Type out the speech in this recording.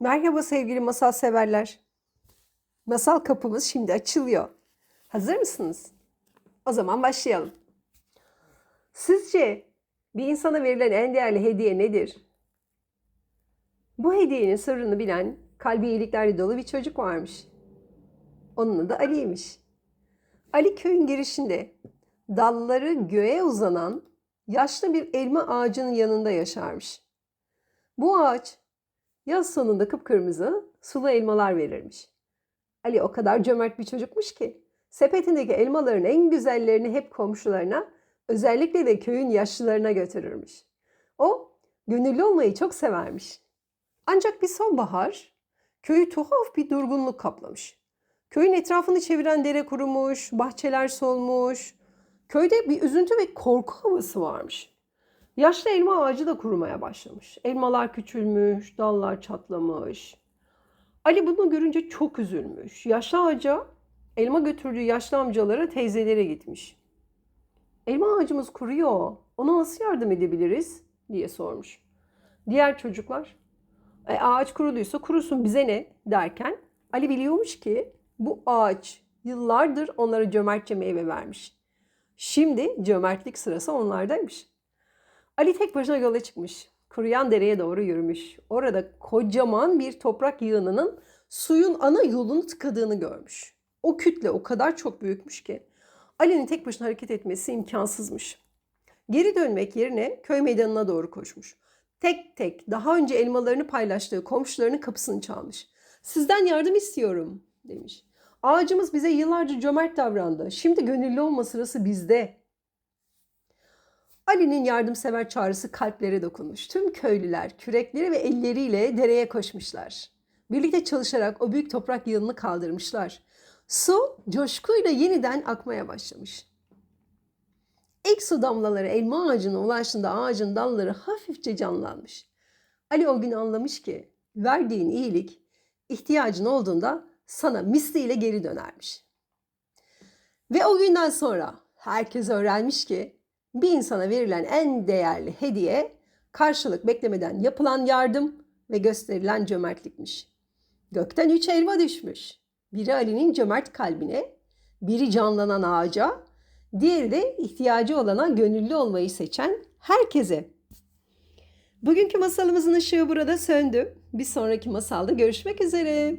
Merhaba sevgili masal severler. Masal kapımız şimdi açılıyor. Hazır mısınız? O zaman başlayalım. Sizce bir insana verilen en değerli hediye nedir? Bu hediyenin sırrını bilen kalbi iyiliklerle dolu bir çocuk varmış. Onun adı Ali'ymiş. Ali köyün girişinde dalları göğe uzanan yaşlı bir elma ağacının yanında yaşarmış. Bu ağaç Yaz sonunda kıpkırmızı sulu elmalar verirmiş. Ali o kadar cömert bir çocukmuş ki sepetindeki elmaların en güzellerini hep komşularına, özellikle de köyün yaşlılarına götürürmüş. O gönüllü olmayı çok severmiş. Ancak bir sonbahar köyü tuhaf bir durgunluk kaplamış. Köyün etrafını çeviren dere kurumuş, bahçeler solmuş. Köyde bir üzüntü ve korku havası varmış. Yaşlı elma ağacı da kurumaya başlamış. Elmalar küçülmüş, dallar çatlamış. Ali bunu görünce çok üzülmüş. Yaşlı ağaca elma götürdüğü yaşlı amcalara, teyzelere gitmiş. Elma ağacımız kuruyor. Ona nasıl yardım edebiliriz? diye sormuş. Diğer çocuklar, e, ağaç kuruduysa kurusun bize ne derken Ali biliyormuş ki bu ağaç yıllardır onlara cömertçe meyve vermiş. Şimdi cömertlik sırası onlardaymış. Ali tek başına yola çıkmış. Kuruyan dereye doğru yürümüş. Orada kocaman bir toprak yığınının suyun ana yolunu tıkadığını görmüş. O kütle o kadar çok büyükmüş ki Ali'nin tek başına hareket etmesi imkansızmış. Geri dönmek yerine köy meydanına doğru koşmuş. Tek tek daha önce elmalarını paylaştığı komşularının kapısını çalmış. Sizden yardım istiyorum demiş. Ağacımız bize yıllarca cömert davrandı. Şimdi gönüllü olma sırası bizde. Ali'nin yardımsever çağrısı kalplere dokunmuş. Tüm köylüler kürekleri ve elleriyle dereye koşmuşlar. Birlikte çalışarak o büyük toprak yığınını kaldırmışlar. Su coşkuyla yeniden akmaya başlamış. İlk su damlaları elma ağacına ulaştığında ağacın dalları hafifçe canlanmış. Ali o gün anlamış ki verdiğin iyilik ihtiyacın olduğunda sana misliyle geri dönermiş. Ve o günden sonra herkes öğrenmiş ki bir insana verilen en değerli hediye karşılık beklemeden yapılan yardım ve gösterilen cömertlikmiş. Gökten üç elma düşmüş. Biri Ali'nin cömert kalbine, biri canlanan ağaca, diğeri de ihtiyacı olana gönüllü olmayı seçen herkese. Bugünkü masalımızın ışığı burada söndü. Bir sonraki masalda görüşmek üzere.